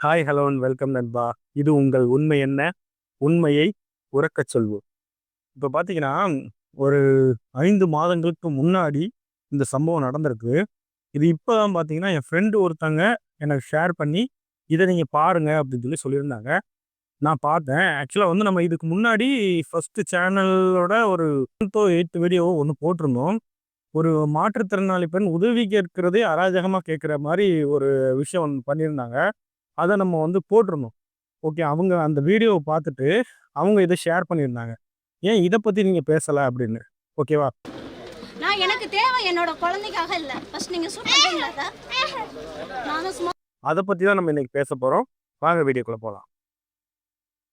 Hi hello and welcome நண்பா. இது உங்கள் உண்மை என்ன? உண்மையை உறக்கச் சொல்வோம். இப்போ பார்த்தீங்கன்னா ஒரு ஐந்து மாதங்களுக்கு முன்னாடி இந்த சம்பவம் நடந்திருக்கு. இது இப்போ தான் பார்த்தீங்கன்னா என் ஃப்ரெண்டு ஒருத்தங்க எனக்கு ஷேர் பண்ணி இதை நீங்கள் பாருங்கள் அப்படின்னு சொல்லி சொல்லியிருந்தாங்க. நான் பார்த்தேன். ஆக்சுவலாக வந்து நம்ம இதுக்கு முன்னாடி ஃபஸ்ட்டு சேனலோட ஒரு எயித்து வீடியோவோ ஒன்று போட்டிருந்தோம். ஒரு மாற்றுத்திறனாளி பெண் உதவி கேட்கிறதே அராஜகமாக கேட்குற மாதிரி ஒரு விஷயம் பண்ணியிருந்தாங்க. அதை நம்ம வந்து போட்டிருந்தோம் ஓகே அவங்க அந்த வீடியோவை பார்த்துட்டு அவங்க இதை ஷேர் பண்ணியிருந்தாங்க. ஏன் இதை பற்றி நீங்கள் பேசலை அப்படின்னு? ஓகேவா? நான் எனக்கு தேவை என்னோட குழந்தைக்காக இல்ல. ஃபர்ஸ்ட் நீங்க சூட் பண்றீங்களா சார் நானும் சும்மா அதை பற்றி தான் நம்ம இன்னைக்கு பேச போகிறோம் வாங்க வீடியோக்குள்ளே போகலாம்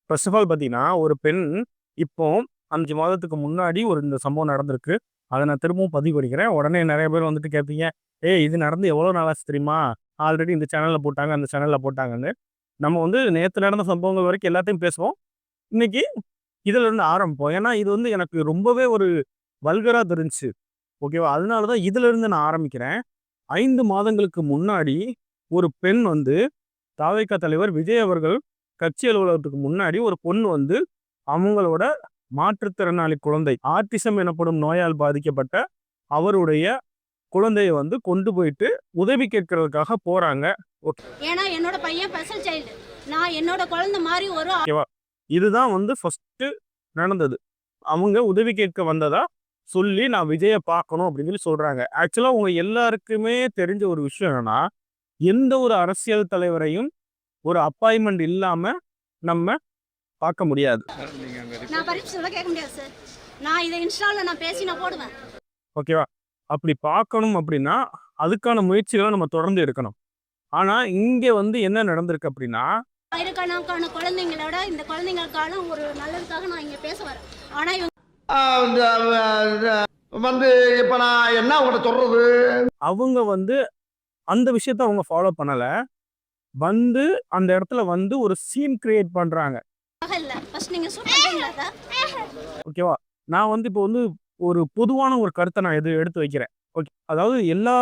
ஃபர்ஸ்ட் ஆஃப் ஆல் பார்த்தீங்கன்னா ஒரு பெண் இப்போ அஞ்சு மாதத்துக்கு முன்னாடி ஒரு இந்த சம்பவம் நடந்திருக்கு. அதை நான் திரும்பவும் பதிவு பண்ணிக்கிறேன். உடனே நிறைய பேர் வந்துட்டு கேட்பீங்க ஏய் இது நடந்து எவ்வளோ நாளாச்சு தெரியுமா? ஆல்ரெடி இந்த சேனலில் போட்டாங்க அந்த சேனலில் போட்டாங்கன்னு. நம்ம வந்து நேற்று நடந்த சம்பவங்கள் வரைக்கும் எல்லாத்தையும் பேசுவோம். இன்னைக்கு இதுல இருந்து ஆரம்பிப்போம். ஏன்னா இது வந்து எனக்கு ரொம்பவே ஒரு வல்கராக தெரிஞ்சு ஓகேவா? அதனால தான் இதிலிருந்து நான் ஆரம்பிக்கிறேன். ஐந்து மாதங்களுக்கு முன்னாடி ஒரு பெண் வந்து தாவேக்கா தலைவர் விஜய் அவர்கள் கட்சி அலுவலகத்துக்கு முன்னாடி ஒரு பொண்ணு வந்து அவங்களோட மாற்றுத்திறனாளி குழந்தை ஆர்டிசம் எனப்படும் நோயால் பாதிக்கப்பட்ட அவருடைய குழந்தைய வந்து கொண்டு போயிட்டு உதவி கேட்கறதுக்காக போறாங்க. ஏன்னா என்னோட பையன் ஸ்பெஷல் சைல்டு நான் என்னோட குழந்தை மாதிரி ஒரு இதுதான் வந்து ஃபர்ஸ்ட் நடந்தது. அவங்க உதவி கேட்க வந்ததா சொல்லி நான் விஜயை பார்க்கணும் அப்படின்னு சொல்லி சொல்றாங்க. ஆக்சுவலா உங்க எல்லாருக்குமே தெரிஞ்ச ஒரு விஷயம் என்னன்னா எந்த ஒரு அரசியல் தலைவரையும் ஒரு அப்பாயின்மெண்ட் இல்லாம நம்ம பார்க்க முடியாது. நான் பரிசு சொல்ல கேட்க முடியாது சார் நான் இதை இன்ஸ்டால நான் பேசி நான் போடுவேன். ஓகேவா? அப்படி பார்க்கணும் அப்படின்னா அதுக்கான முயற்சிகளை நம்ம தொடர்ந்து எடுக்கணும். ஆனா இங்க வந்து என்ன நடந்திருக்கு அப்படின்னா ஆயிரக்கணக்கான குழந்தைங்களோட இந்த குழந்தைங்களுக்கான ஒரு நல்லதுக்காக நான் இங்க பேச வரேன். ஆனா இவங்க வந்து இப்ப நான் என்ன உங்கள்கிட்ட சொல்றது? அவங்க வந்து அந்த விஷயத்த அவங்க ஃபாலோ பண்ணல. வந்து அந்த இடத்துல வந்து ஒரு சீன் கிரியேட் பண்றாங்க. இல்ல. ஃபர்ஸ்ட் நீங்க சூட் பண்றீங்களா சார் ஓகேவா நான் வந்து இப்போ வந்து ஒரு பொதுவான ஒரு கருத்தை நான் எது எடுத்து வைக்கிறேன். ஓகே. அதாவது எல்லா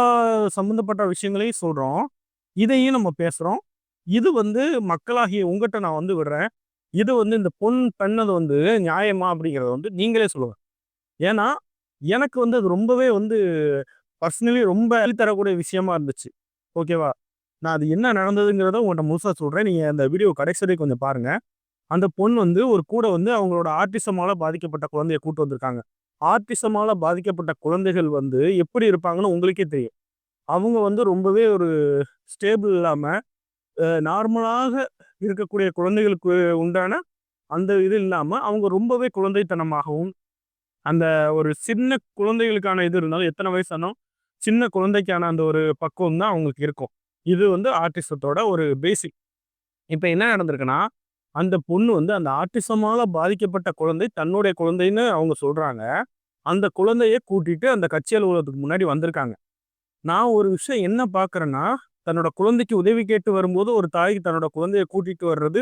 சம்மந்தப்பட்ட விஷயங்களையும் சொல்கிறோம் இதையும் நம்ம பேசுகிறோம் இது வந்து மக்களாகிய உங்கள்கிட்ட நான் வந்து விடுறேன். இது வந்து இந்த பொன் பெண்ணது வந்து நியாயமா அப்படிங்கிறத வந்து நீங்களே சொல்லுங்க. ஏன்னா எனக்கு வந்து அது ரொம்பவே வந்து பர்சனலி ரொம்ப தரக்கூடிய விஷயமா இருந்துச்சு. ஓகேவா? நான் அது என்ன நடந்ததுங்கிறத உங்கள்கிட்ட முழுசாக சொல்கிறேன் நீங்கள் அந்த வீடியோ கடைசி வரைக்கும் கொஞ்சம் பாருங்கள் அந்த பொண்ணு வந்து ஒரு கூட வந்து அவங்களோட ஆர்டிசமால பாதிக்கப்பட்ட குழந்தைய கூட்டு வந்திருக்காங்க. ஆர்டிசமால பாதிக்கப்பட்ட குழந்தைகள் வந்து எப்படி இருப்பாங்கன்னு உங்களுக்கே தெரியும். அவங்க வந்து ரொம்பவே ஒரு ஸ்டேபிள் இல்லாமல் நார்மலாக இருக்கக்கூடிய குழந்தைகளுக்கு உண்டான அந்த இது இல்லாமல் அவங்க ரொம்பவே குழந்தைத்தனமாகவும் அந்த ஒரு சின்ன குழந்தைகளுக்கான இது இருந்தாலும் எத்தனை வயசானோ சின்ன குழந்தைக்கான அந்த ஒரு பக்குவம் தான் அவங்களுக்கு இருக்கும். இது வந்து ஆர்டிசத்தோட ஒரு பேசிக். இப்போ என்ன நடந்திருக்குன்னா அந்த பொண்ணு வந்து அந்த ஆர்டிசமால பாதிக்கப்பட்ட குழந்தை தன்னுடைய குழந்தைன்னு அவங்க சொல்றாங்க. அந்த குழந்தைய கூட்டிட்டு அந்த கட்சி அலுவலகத்துக்கு முன்னாடி வந்திருக்காங்க. நான் ஒரு விஷயம் என்ன பாக்குறேன்னா தன்னோட குழந்தைக்கு உதவி கேட்டு வரும்போது ஒரு தாய் தன்னோட குழந்தைய கூட்டிட்டு வர்றது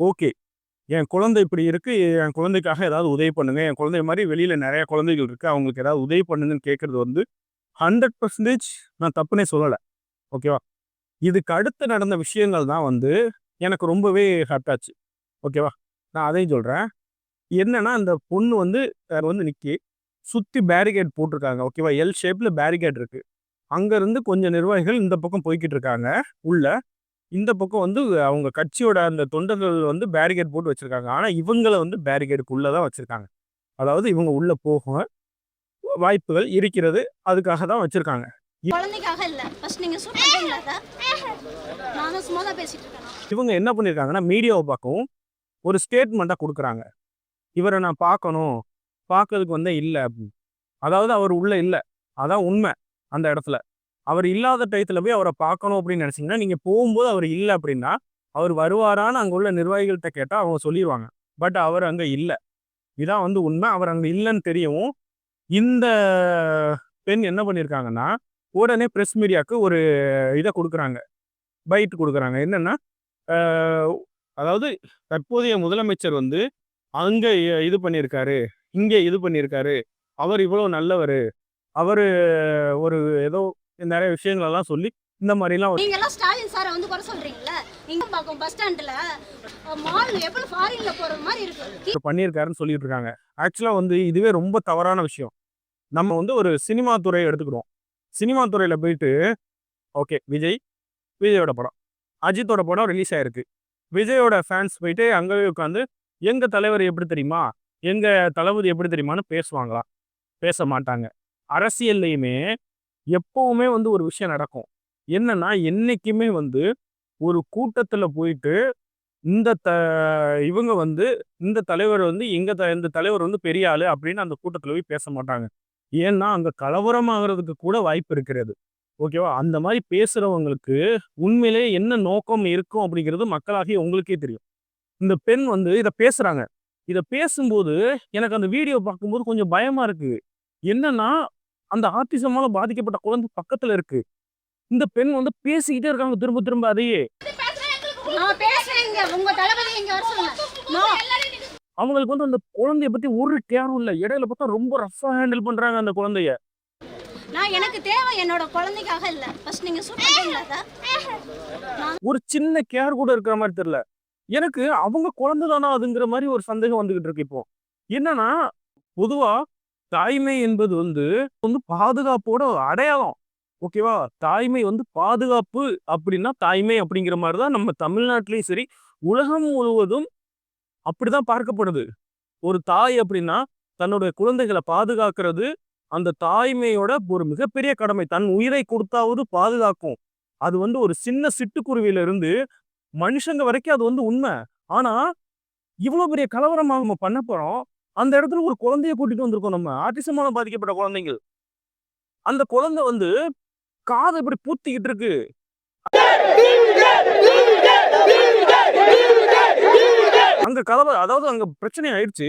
ஓகே. என் குழந்தை இப்படி இருக்கு என் குழந்தைக்காக ஏதாவது உதவி பண்ணுங்க. என் குழந்தை மாதிரி வெளியில நிறைய குழந்தைகள் இருக்கு. அவங்களுக்கு ஏதாவது உதவி பண்ணுங்கன்னு கேட்கறது வந்து ஹண்ட்ரட் பர்சன்டேஜ் நான் தப்புனே சொல்லலை. ஓகேவா? இதுக்கு அடுத்து நடந்த விஷயங்கள் தான் வந்து எனக்கு ரொம்பவே ஹர்ட் ஆச்சு. ஓகேவா? நான் அதையும் சொல்கிறேன் என்னென்னா அந்த பொண்ணு வந்து வேறு வந்து நிற்கி சுற்றி பேரிகேட் போட்டிருக்காங்க. ஓகேவா? எல் ஷேப்பில் பேரிகேட் இருக்குது அங்கேருந்து கொஞ்சம் நிர்வாகிகள் இந்த பக்கம் போய்கிட்டு இருக்காங்க. உள்ள இந்த பக்கம் வந்து அவங்க கட்சியோட அந்த தொண்டர்கள் வந்து பேரிகேட் போட்டு வச்சுருக்காங்க. ஆனால் இவங்களை வந்து பேரிகேடுக்குள்ளே தான் வச்சுருக்காங்க. அதாவது இவங்க உள்ளே போக வாய்ப்புகள் இருக்கிறது. அதுக்காக தான் வச்சுருக்காங்க. குழந்தைக்காக இல்லை. ஃபர்ஸ்ட் நீங்கள் நானும் சும்மா தான் பேசிகிட்டு இருக்கேன். இவங்க என்ன பண்ணியிருக்காங்கன்னா மீடியாவை பார்க்கவும் ஒரு ஸ்டேட்மெண்ட்டாக கொடுக்குறாங்க. இவரை நான் பார்க்கணும் பார்க்கறதுக்கு வந்தே இல்லை அப்படின்னு. அதாவது அவர் உள்ளே இல்லை. அதான் உண்மை அந்த இடத்துல. அவர் இல்லாத டயத்தில் போய் அவரை பார்க்கணும் அப்படின்னு நினச்சிங்கன்னா நீங்கள் போகும்போது அவர் இல்லை அப்படின்னா அவர் வருவாரான்னு அங்கே உள்ள நிர்வாகிகள்கிட்ட கேட்டால் அவங்க சொல்லிடுவாங்க பட் அவர் அங்கே இல்லை. இதான் வந்து உண்மை. அவர் அங்கே இல்லைன்னு தெரியவும் இந்த பெண் என்ன பண்ணியிருக்காங்கன்னா உடனே ப்ரெஸ் மீடியாவுக்கு ஒரு இதை கொடுக்குறாங்க. பைட் கொடுக்குறாங்க. என்னன்னா அதாவது தற்போதைய முதலமைச்சர் வந்து அங்க இது பண்ணியிருக்காரு இங்க இது பண்ணியிருக்காரு அவர் இவ்வளவு நல்லவர் அவர் ஒரு ஏதோ நிறைய விஷயங்கள் எல்லாம் சொல்லி இந்த மாதிரிலாம் நீங்க எல்லாம் ஸ்டாலின் சாரை வந்து குறை சொல்றீங்கல்ல? இங்க பார்க்கும் பஸ் ஸ்டாண்ட்ல மால் எப்படி ஃபாரின்ல போறது மாதிரி இருக்கு? பண்ணியிருக்காருன்னு சொல்லிட்டு இருக்காங்க ஆக்சுவலாக வந்து இதுவே ரொம்ப தவறான விஷயம். நம்ம வந்து ஒரு சினிமா துறையை எடுத்துக்கிறோம். சினிமா துறையில் போயிட்டு ஓகே விஜய் விஜயோட படம். அஜித்தோட படம் ரிலீஸ் ஆயிருக்கு. விஜயோட ஃபேன்ஸ் போயிட்டு அங்கேயே உட்காந்து எங்கள் தலைவர் எப்படி தெரியுமா? எங்கள் தளபதி எப்படி தெரியுமான்னு பேசுவாங்களா? பேச மாட்டாங்க. அரசியல்லையுமே எப்பவுமே வந்து ஒரு விஷயம் நடக்கும். என்னன்னா என்னைக்குமே வந்து ஒரு கூட்டத்தில் போயிட்டு இந்த த இவங்க வந்து இந்த தலைவர் வந்து எங்க த இந்த தலைவர் வந்து பெரிய ஆளு அப்படின்னு அந்த கூட்டத்தில் போய் பேச மாட்டாங்க. ஏன்னா அங்கே கலவரமாகறதுக்கு கூட வாய்ப்பு இருக்கிறது. ஓகேவா? அந்த மாதிரி பேசுறவங்களுக்கு உண்மையிலே என்ன நோக்கம் இருக்கும் அப்படிங்கிறது மக்களாகிய உங்களுக்கே தெரியும். இந்த பெண் வந்து இதை பேசுறாங்க. இதை பேசும்போது எனக்கு அந்த வீடியோ பார்க்கும்போது கொஞ்சம் பயமா இருக்கு. என்னன்னா அந்த ஆர்டிசமால பாதிக்கப்பட்ட குழந்தை பக்கத்துல இருக்கு. இந்த பெண் வந்து பேசிக்கிட்டே இருக்காங்க. திரும்ப திரும்ப அதையே. அவங்களுக்கு வந்து அந்த குழந்தைய பத்தி ஒரு கேரும் இல்ல. இடையில பார்த்தா ரொம்ப ரஃபா ஹேண்டில் பண்றாங்க அந்த குழந்தைய. நான் எனக்கு தேவை என்னோட குழந்தைக்காக இல்ல. ஃபர்ஸ்ட் நீங்க அக்கா? ஒரு சின்ன கேர் கூட இருக்கிற மாதிரி தெரியல. எனக்கு அவங்க குழந்தை தானா அதுங்கிற மாதிரி ஒரு சந்தேகம் வந்துகிட்டு இருக்கு இப்போ. என்னன்னா பொதுவா தாய்மை என்பது வந்து வந்து பாதுகாப்போட அடையாளம். ஓகேவா தாய்மை வந்து பாதுகாப்பு அப்படின்னா தாய்மை அப்படிங்கிற மாதிரி தான் நம்ம தமிழ்நாட்டிலையும் சரி உலகம் முழுவதும் அப்படிதான் பார்க்கப்படுது. ஒரு தாய் அப்படின்னா தன்னுடைய குழந்தைகளை பாதுகாக்கிறது அந்த தாய்மையோட ஒரு மிகப்பெரிய கடமை. தன் உயிரை கொடுத்தாவது பாதுகாக்கும். அது வந்து ஒரு சின்ன சிட்டுக்குருவியில இருந்து மனுஷங்க வரைக்கும் அது வந்து உண்மை. ஆனா இவ்வளவு பெரிய கலவரமாக நம்ம பண்ண போறோம். அந்த இடத்துல ஒரு குழந்தைய கூட்டிட்டு வந்திருக்கோம் நம்ம. ஆட்டிசமால பாதிக்கப்பட்ட குழந்தைகள் அந்த குழந்தை வந்து காதை இப்படி பூத்திக்கிட்டு இருக்கு. அங்க கலவரம் அதாவது அங்க பிரச்சனை ஆயிடுச்சு.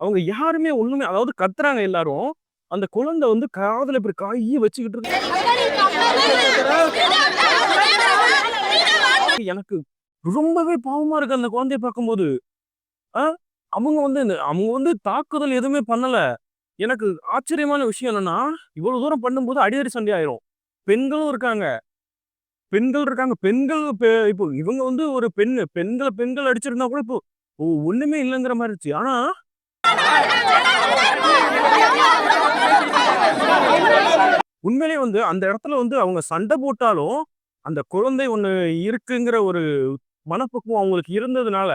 அவங்க யாருமே ஒண்ணுமே அதாவது கத்துறாங்க எல்லாரும். அந்த குழந்தை வந்து காதல இப்படி கையை வச்சுக்கிட்டு இருக்கு. எனக்கு ரொம்பவே பாவமா இருக்கு அந்த குழந்தைய பார்க்கும்போது. ஆ? அவங்க வந்து இந்த- அவங்க வந்து தாக்குதல் எதுவுமே பண்ணல. எனக்கு ஆச்சரியமான விஷயம் என்னன்னா இவ்வளவு தூரம் பண்ணும்போது அடிதடி சண்டை ஆயிரும். பெண்களும் இருக்காங்க. பெண்கள் இருக்காங்க. பெண்கள் இப்போ இவங்க வந்து ஒரு பெண் பெண்களை பெண்கள் அடிச்சிருந்தா கூட இப்போ ஒண்ணுமே இல்லைங்கிற மாதிரி இருந்துச்சு. ஆனா உண்மையிலே வந்து அந்த இடத்துல வந்து அவங்க சண்டை போட்டாலும் அந்த குழந்தை ஒன்று இருக்குங்கிற ஒரு மனப்பக்குவம் அவங்களுக்கு இருந்ததுனால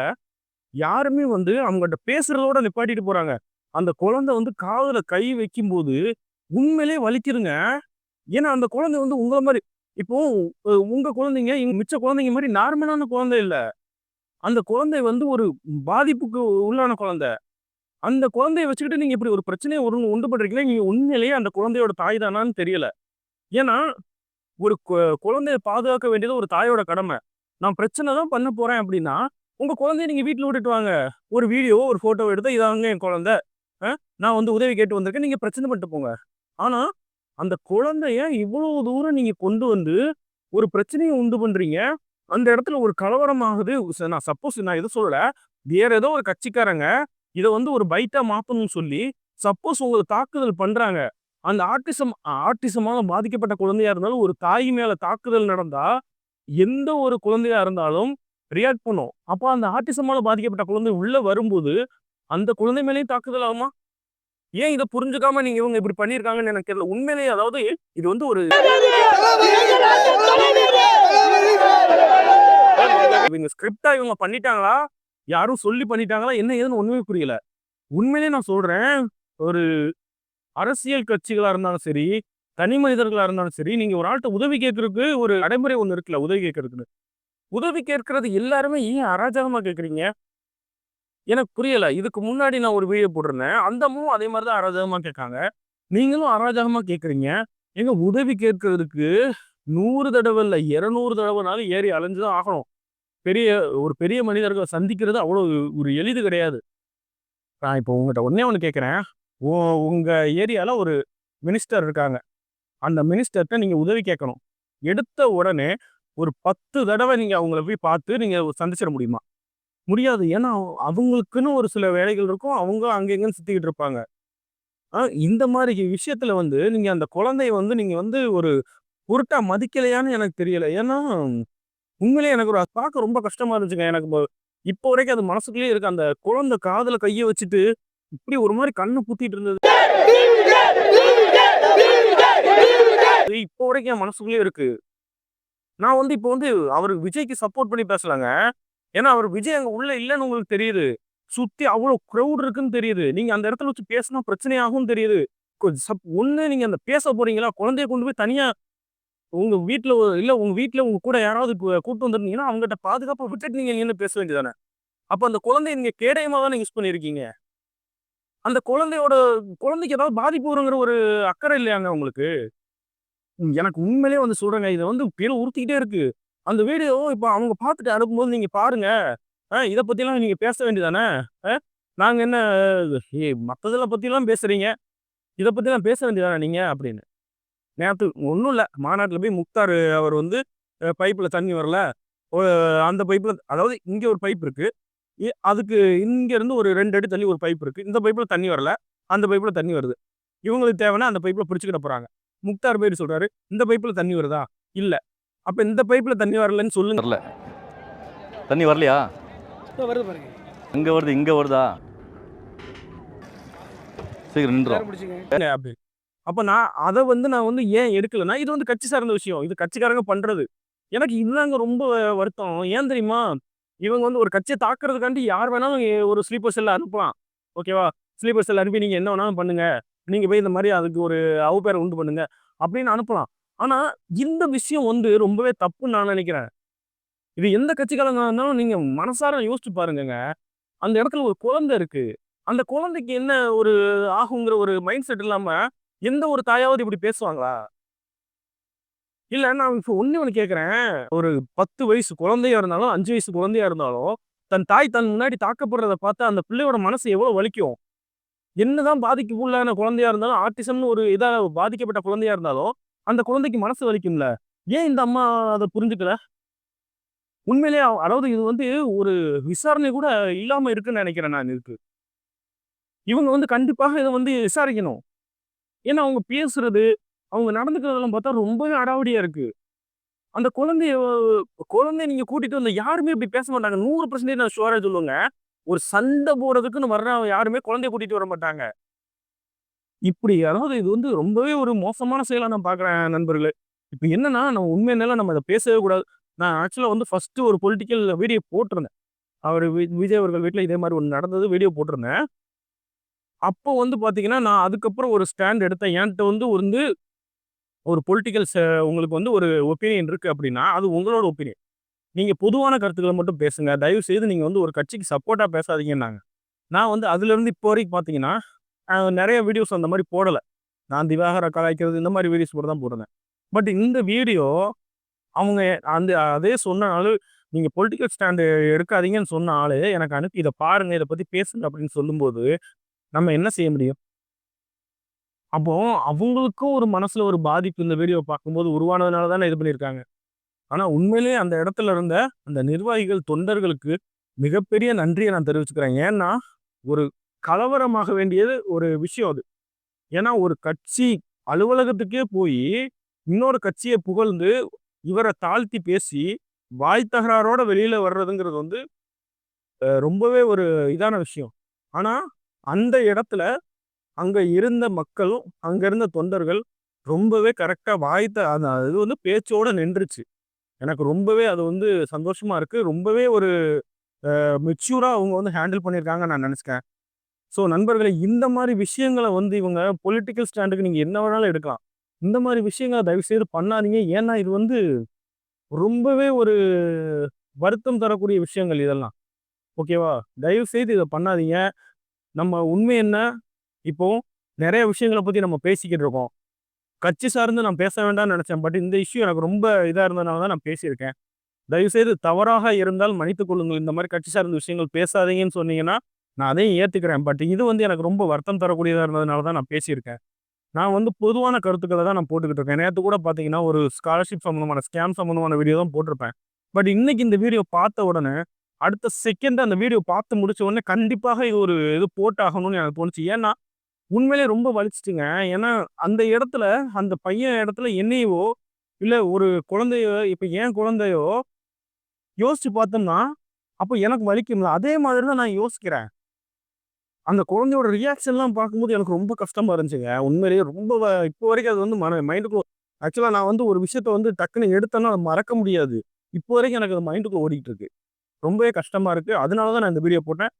யாருமே வந்து அவங்ககிட்ட பேசுறதோட நிப்பாட்டிட்டு போறாங்க. அந்த குழந்தை வந்து காதில் கை வைக்கும்போது உண்மையிலே வலிக்குதுங்க. ஏன்னா அந்த குழந்தை வந்து உங்களை மாதிரி இப்போ உங்க குழந்தைங்க இங்க மிச்ச குழந்தைங்க மாதிரி நார்மலான குழந்தை இல்லை. அந்த குழந்தை வந்து ஒரு பாதிப்புக்கு உள்ளான குழந்தை. அந்த குழந்தைய வச்சுக்கிட்டு நீங்க இப்படி ஒரு பிரச்சனையை ஒரு உண்டு பண்றீங்களா நீங்க உண்மையிலேயே அந்த குழந்தையோட தாய் தானான்னு தெரியல. ஏன்னா ஒரு கு- குழந்தைய பாதுகாக்க வேண்டியது ஒரு தாயோட கடமை. நான் பிரச்சனை தான் பண்ண போறேன் அப்படின்னா உங்க குழந்தைய நீங்க வீட்டில் விட்டுட்டு வாங்க. ஒரு வீடியோ ஒரு போட்டோ எடுத்து இதாங்க என் குழந்தை. நான் வந்து உதவி கேட்டு வந்திருக்கேன் நீங்க பிரச்சனை பண்ணிட்டு போங்க. ஆனா அந்த குழந்தைய இவ்வளவு தூரம் நீங்க கொண்டு வந்து ஒரு பிரச்சனையை உண்டு பண்றீங்க. அந்த இடத்துல ஒரு கலவரம் ஆகுது ச- நான் சப்போஸ் நான் எதுவும் சொல்லல வேற ஏதோ ஒரு கட்சிக்காரங்க இதை வந்து ஒரு பைட்டா மாத்தணும்னு சொல்லி சப்போஸ் உங்களுக்கு தாக்குதல் பண்றாங்க. அந்த ஆர்டிசம் ஆர்டிசமால பாதிக்கப்பட்ட குழந்தையா இருந்தாலும் ஒரு தாய் மேல தாக்குதல் நடந்தா எந்த ஒரு குழந்தையா இருந்தாலும் ரியாக்ட் பண்ணும். அப்போ அந்த ஆர்டிசமால பாதிக்கப்பட்ட குழந்தை உள்ள வரும்போது அந்த குழந்தை மேலேயும் தாக்குதல் ஆகுமா? ஏன் இதை புரிஞ்சுக்காம நீங்க இவங்க இப்படி பண்ணியிருக்காங்கன்னு எனக்கு தெரியல. உண்மையிலேயே அதாவது இது வந்து ஒரு இவங்க ஸ்கிரிப்டா இவங்க பண்ணிட்டாங்களா? யாரும் சொல்லி பண்ணிட்டாங்களா? என்ன ஏதுன்னு ஒன்றுமே புரியல. உண்மையிலேயே நான் சொல்கிறேன் ஒரு அரசியல் கட்சிகளாக இருந்தாலும் சரி தனி மனிதர்களாக இருந்தாலும் சரி நீங்கள் ஒரு ஆள்கிட்ட உதவி கேட்கறதுக்கு ஒரு நடைமுறை ஒன்று இருக்குல்ல உதவி கேட்கறதுக்குன்னு உதவி கேட்கறது எல்லாருமே ஏன் அராஜகமாக கேட்குறீங்க? எனக்கு புரியல. இதுக்கு முன்னாடி நான் ஒரு வீடியோ போட்டிருந்தேன். அந்த அதே மாதிரி தான் அராஜகமாக கேட்காங்க. நீங்களும் அராஜகமாக கேட்குறீங்க. எங்க உதவி கேட்கறதுக்கு நூறு தடவை இல்லை இருநூறு தடவைனாலும் ஏறி அலைஞ்சு தான் ஆகணும். பெரிய ஒரு பெரிய மனிதர்களை சந்திக்கிறது அவ்வளோ ஒரு எளிது கிடையாது. நான் இப்போ உங்கள்கிட்ட ஒன்னே ஒன்று கேட்குறேன். உங்கள் ஏரியாவில் ஒரு மினிஸ்டர் இருக்காங்க. அந்த மினிஸ்டர்கிட்ட நீங்கள் உதவி கேட்கணும். எடுத்த உடனே ஒரு பத்து தடவை நீங்கள் அவங்கள போய் பார்த்து நீங்கள் சந்திச்சிட முடியுமா? முடியாது. ஏன்னா அவங்களுக்குன்னு ஒரு சில வேலைகள் இருக்கும். அவங்க அங்கெங்கன்னு சுற்றிக்கிட்டு இருப்பாங்க. ஆ, இந்த மாதிரி விஷயத்துல வந்து நீங்கள் அந்த குழந்தைய வந்து நீங்கள் வந்து ஒரு பொருட்டாக மதிக்கலையான்னு எனக்கு தெரியல. ஏன்னா உண்மையிலேயே எனக்கு ஒரு பார்க்க ரொம்ப கஷ்டமா இருந்துச்சுங்க. எனக்கு இப்போ வரைக்கும் அது மனசுக்குள்ளேயே இருக்கு. அந்த குழந்தை காதுல கையை வச்சுட்டு இப்படி ஒரு மாதிரி கண்ணு குத்திட்டு இருந்தது. இப்போ வரைக்கும் என் மனசுக்குள்ளேயே இருக்கு. நான் வந்து இப்போ வந்து அவர் விஜய்க்கு சப்போர்ட் பண்ணி பேசலாங்க. ஏன்னா அவர் விஜய் அங்க உள்ள இல்லைன்னு உங்களுக்கு தெரியுது. சுத்தி அவ்வளோ க்ரௌட் இருக்குன்னு தெரியுது. நீங்க அந்த இடத்துல வச்சு பேசினா பிரச்சனையாகும் தெரியுது. ஒண்ணு நீங்க அந்த பேச போறீங்களா? குழந்தைய கொண்டு போய் தனியா உங்க வீட்டில் இல்லை இல்ல உங்க வீட்ல உங்க கூட யாராவது கூட்டு வந்துருந்தீங்கன்னா அவங்ககிட்ட பாதுகாப்பாக விட்டுட்டு நீங்க என்ன பேச வேண்டியதானே அப்ப அந்த குழந்தைய நீங்க கேடயமா தானே யூஸ் பண்ணிருக்கீங்க அந்த குழந்தையோட குழந்தைக்கு ஏதாவது பாதிப்பு வருங்கிற ஒரு அக்கறை இல்லையாங்க உங்களுக்கு? எனக்கு உண்மையிலேயே வந்து சொல்றேங்க இதை வந்து பேர உறுத்திக்கிட்டே இருக்கு. அந்த வீடியோ இப்போ அவங்க பார்த்துட்டு அனுப்பும்போது நீங்க பாருங்க. ஆ, இதை பத்திலாம் நீங்க பேச வேண்டியதானே ஆ, நாங்க என்ன ஏ மற்றதெல்லாம் பத்திலாம் பேசுறீங்க. இதை பத்திலாம் பேச வேண்டியதானே நீங்க? அப்படின்னு. நேற்று ஒன்றும் இல்லை. மாநாட்டில் போய் முக்தார் அவர் வந்து பைப்பில் தண்ணி வரல. அந்த பைப்பில் அதாவது இங்கே ஒரு பைப் இருக்கு. இ- அதுக்கு இங்க இருந்து ஒரு ரெண்டு அடி தள்ளி ஒரு பைப் இருக்கு. இந்த பைப்பில் தண்ணி வரல. அந்த பைப்பில் தண்ணி வருது. இவங்களுக்கு தேவைன்னா அந்த பைப்பில் பிடிச்சிக்கிட போறாங்க. முக்தார் போயிட்டு சொல்றாரு இந்த பைப்பில் தண்ணி வருதா? இல்ல. அப்ப இந்த பைப்பில் தண்ணி வரலன்னு சொல்லுங்க. வரல. தண்ணி வரலையா? வருது பாருங்க. அங்க வருது இங்க வருதா? சீக்கிரம் நின்றோம் பிடிச்சிங்க? அப்படி அப்போ நான் அதை வந்து நான் வந்து ஏன் எடுக்கலைன்னா இது வந்து கட்சி சார்ந்த விஷயம். இது கட்சிக்காரங்க பண்ணுறது எனக்கு இதுதாங்க ரொம்ப வருத்தம். ஏன் தெரியுமா? இவங்க வந்து ஒரு கட்சியை தாக்குறதுக்காண்டி யார் வேணாலும் ஒரு ஸ்லீப்பர் செல்ல அனுப்பலாம். ஓகேவா ஸ்லீப்பர் செல் அனுப்பி நீங்கள் என்ன வேணாலும் பண்ணுங்க. நீங்கள் போய் இந்த மாதிரி அதுக்கு ஒரு அவப்பேரை உண்டு பண்ணுங்க. அப்படின்னு அனுப்பலாம். ஆனால் இந்த விஷயம் வந்து ரொம்பவே தப்புன்னு நான் நினைக்கிறேன். இது எந்த கட்சிக்காரங்க இருந்தாலும் நீங்கள் மனசார யோசிச்சு பாருங்கங்க. அந்த இடத்துல ஒரு குழந்தை இருக்குது அந்த குழந்தைக்கு என்ன ஒரு ஆகுங்கிற ஒரு மைண்ட் செட் இல்லாமல் எந்த ஒரு தாயாவது இப்படி பேசுவாங்களா? இல்ல நான் இப்போ ஒண்ணு ஒண்ணு கேக்குறேன். ஒரு பத்து வயசு குழந்தையா இருந்தாலும் அஞ்சு வயசு குழந்தையா இருந்தாலும் தன் தாய் தன் முன்னாடி தாக்கப்படுறத பார்த்து அந்த பிள்ளையோட மனசு எவ்வளவு வலிக்கும்? என்னதான் பாதிப்புள்ளான குழந்தையா இருந்தாலும் ஆர்டிசம்னு ஒரு இதா பாதிக்கப்பட்ட குழந்தையா இருந்தாலும் அந்த குழந்தைக்கு மனசு வலிக்கும்ல? ஏன் இந்த அம்மா அதை புரிஞ்சுக்கல? உண்மையிலேயே அதாவது இது வந்து ஒரு விசாரணை கூட இல்லாம இருக்குன்னு நினைக்கிறேன் நான் இருக்கு இவங்க வந்து கண்டிப்பாக இதை வந்து விசாரிக்கணும். ஏன்னா அவங்க பேசுறது அவங்க நடந்துக்கிறதெல்லாம் பார்த்தா ரொம்பவே அடாவடியா இருக்கு. அந்த குழந்தைய குழந்தைய நீங்க கூட்டிட்டு வந்த யாருமே இப்படி பேச மாட்டாங்க. நூறு பர்சன்டேஜ் நான் ஷுவரா சொல்லுவேங்க. ஒரு சண்டை போடுறதுக்குன்னு வர்ற யாருமே குழந்தைய கூட்டிட்டு வர மாட்டாங்க. இப்படி அதாவது இது வந்து ரொம்பவே ஒரு மோசமான செயலாக நான் பார்க்குறேன் நண்பர்களே. இப்போ என்னன்னா நம்ம உண்மையினால நம்ம அதை பேசவே கூடாது. நான் ஆக்சுவலா வந்து ஃபஸ்ட்டு ஒரு பொலிட்டிக்கல் வீடியோ போட்டிருந்தேன். அவர் விஜய் அவர்கள் வீட்டில் இதே மாதிரி ஒன்று நடந்தது வீடியோ போட்டிருந்தேன். அப்போ வந்து பார்த்தீங்கன்னா நான் அதுக்கப்புறம் ஒரு ஸ்டாண்ட் எடுத்தேன். என்கிட்ட வந்து வந்து ஒரு பொலிட்டிக்கல் உங்களுக்கு வந்து ஒரு ஒப்பீனியன் இருக்குது அப்படின்னா அது உங்களோட ஒப்பீனியன். நீங்கள் பொதுவான கருத்துக்களை மட்டும் பேசுங்க. தயவு செய்து நீங்கள் வந்து ஒரு கட்சிக்கு சப்போர்ட்டாக பேசாதீங்கன்னாங்க. நான் வந்து அதுலேருந்து இப்போ வரைக்கும் பார்த்தீங்கன்னா நிறைய வீடியோஸ் அந்த மாதிரி போடலை. நான் திவாகர கலாய்க்கிறது இந்த மாதிரி வீடியோஸ் கூட தான் போடுறேன் பட் இந்த வீடியோ அவங்க அந்த அதே சொன்னாலும் நீங்கள் பொலிட்டிக்கல் ஸ்டாண்டு எடுக்காதீங்கன்னு சொன்ன ஆள் எனக்கு அனுப்பி இதை பாருங்கள் இதை பற்றி பேசுங்க அப்படின்னு சொல்லும்போது நம்ம என்ன செய்ய முடியும்? அப்போ அவங்களுக்கும் ஒரு மனசுல ஒரு பாதிப்பு இந்த வீடியோ பார்க்கும்போது உருவானதுனால தானே இது பண்ணியிருக்காங்க. ஆனா உண்மையிலேயே அந்த இடத்துல இருந்த அந்த நிர்வாகிகள் தொண்டர்களுக்கு மிகப்பெரிய நன்றியை நான் தெரிவிச்சுக்கிறேன். ஏன்னா ஒரு கலவரமாக வேண்டியது ஒரு விஷயம் அது. ஏன்னா ஒரு கட்சி அலுவலகத்துக்கே போய் இன்னொரு கட்சியை புகழ்ந்து இவரை தாழ்த்தி பேசி வாய் தகராறோட வெளியில வர்றதுங்கிறது வந்து ரொம்பவே ஒரு இதான விஷயம். ஆனா அந்த இடத்துல அங்கே இருந்த மக்களும் அங்கே இருந்த தொண்டர்கள் ரொம்பவே கரெக்டாக வாய்த்த அந்த இது வந்து பேச்சோடு நின்றுச்சு. எனக்கு ரொம்பவே அது வந்து சந்தோஷமாக இருக்குது ரொம்பவே ஒரு மெச்சூராக அவங்க வந்து ஹேண்டில் பண்ணியிருக்காங்க நான் நினச்சிக்கேன் ஸோ நண்பர்களே இந்த மாதிரி விஷயங்களை வந்து இவங்க பொலிட்டிக்கல் ஸ்டாண்டுக்கு நீங்கள் என்ன வேணாலும் எடுக்கலாம். இந்த மாதிரி விஷயங்களை தயவு செய்து பண்ணாதீங்க. ஏன்னா இது வந்து ரொம்பவே ஒரு வருத்தம் தரக்கூடிய விஷயங்கள் இதெல்லாம். ஓகேவா? தயவு செய்து இதை பண்ணாதீங்க. நம்ம உண்மை என்ன? இப்போ நிறைய விஷயங்களை பற்றி நம்ம பேசிக்கிட்டு இருக்கோம். கட்சி சார்ந்து நான் பேச வேண்டாம்னு நினச்சேன். பட் இந்த இஷ்யூ எனக்கு ரொம்ப இதாக இருந்ததுனால தான் நான் பேசியிருக்கேன். தயவு செய்து தவறாக இருந்தால் மன்னித்துக் கொள்ளுங்கள். இந்த மாதிரி கட்சி சார்ந்த விஷயங்கள் பேசாதீங்கன்னு சொன்னீங்கன்னா நான் அதையும் ஏற்றுக்கிறேன் பட் இது வந்து எனக்கு ரொம்ப வருத்தம் தரக்கூடியதாக இருந்ததுனால தான் நான் பேசியிருக்கேன். நான் வந்து பொதுவான கருத்துக்களை தான் நான் போட்டுக்கிட்டு இருக்கேன். நேற்று கூட பார்த்தீங்கன்னா ஒரு ஸ்காலர்ஷிப் சம்மந்தமான ஸ்கேம் சம்மந்தமான வீடியோ தான் போட்டிருப்பேன். பட் இன்னைக்கு இந்த வீடியோ பார்த்த உடனே அடுத்த செகண்ட் அந்த வீடியோ பார்த்து முடிச்ச உடனே கண்டிப்பாக இது ஒரு இது போட்டாகணும்னு எனக்கு தோணுச்சு. ஏன்னா உண்மையிலே ரொம்ப வலிச்சிட்டுங்க. ஏன்னா அந்த இடத்துல அந்த பையன் இடத்துல என்னையவோ இல்லை ஒரு குழந்தையோ இப்போ ஏன் குழந்தையோ யோசிச்சு பார்த்தோம்னா அப்போ எனக்கு வலிக்கும்ல அதே மாதிரி தான் நான் யோசிக்கிறேன். அந்த குழந்தையோட ரியாக்ஷன்லாம் பார்க்கும்போது எனக்கு ரொம்ப கஷ்டமாக இருந்துச்சுங்க. உண்மையிலேயே ரொம்ப இப்போ வரைக்கும் அது வந்து மன மைண்டுக்குள்ள ஆக்சுவலாக நான் வந்து ஒரு விஷயத்த வந்து டக்குன்னு எடுத்தேன்னா அதை மறக்க முடியாது. இப்போ வரைக்கும் எனக்கு அது மைண்டுக்குள்ள ஓடிக்கிட்டு இருக்கு. ரொம்பவே கஷ்டமாக இருக்குது அதனால தான் நான் இந்த வீடியோ போட்டேன்.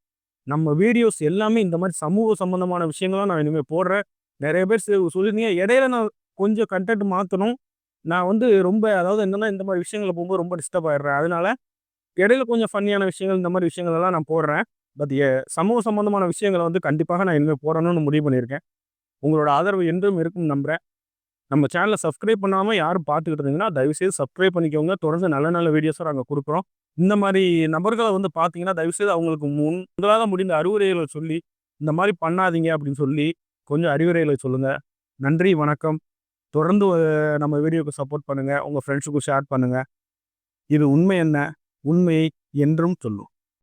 நம்ம வீடியோஸ் எல்லாமே இந்த மாதிரி சமூக சம்மந்தமான விஷயங்கள்லாம் நான் இனிமேல் போடுறேன். நிறைய பேர் சொல்லியிருந்தீங்க. இடையில நான் கொஞ்சம் கண்டென்ட் மாற்றணும் நான் வந்து ரொம்ப அதாவது என்னன்னா இந்த மாதிரி விஷயங்களை போகும்போது ரொம்ப டிஸ்டர்ப் ஆயிடுறேன். அதனால இடையில கொஞ்சம் ஃபன்னியான விஷயங்கள் இந்த மாதிரி விஷயங்கள் எல்லாம் நான் போடுறேன். பட் சமூக சம்பந்தமான விஷயங்களை வந்து கண்டிப்பாக நான் இனிமேல் போடணும்னு முடிவு பண்ணியிருக்கேன். உங்களோட ஆதரவு என்றும் இருக்கும் நம்புறேன். நம்ம சேனலை சப்ஸ்கிரைப் பண்ணாமல் யாரும் பார்த்துக்கிட்டு இருந்தீங்கன்னா தயவுசெய்து சப்ஸ்கிரைப் பண்ணிக்கோங்க. தொடர்ந்து நல்ல நல்ல வீடியோஸை நாங்கள் கொடுக்குறோம். இந்த மாதிரி நபர்களை வந்து பார்த்தீங்கன்னா தயவுசெய்து அவங்களுக்கு முன் உங்களால் முடிந்த அறிவுரைகளை சொல்லி இந்த மாதிரி பண்ணாதீங்க அப்படின்னு சொல்லி கொஞ்சம் அறிவுரைகளை சொல்லுங்கள் நன்றி வணக்கம். தொடர்ந்து நம்ம வீடியோக்கு சப்போர்ட் பண்ணுங்கள் உங்கள் ஃப்ரெண்ட்ஸுக்கும் ஷேர் பண்ணுங்கள் இது உண்மை என்ன? உண்மையை என்றும் சொல்லும்.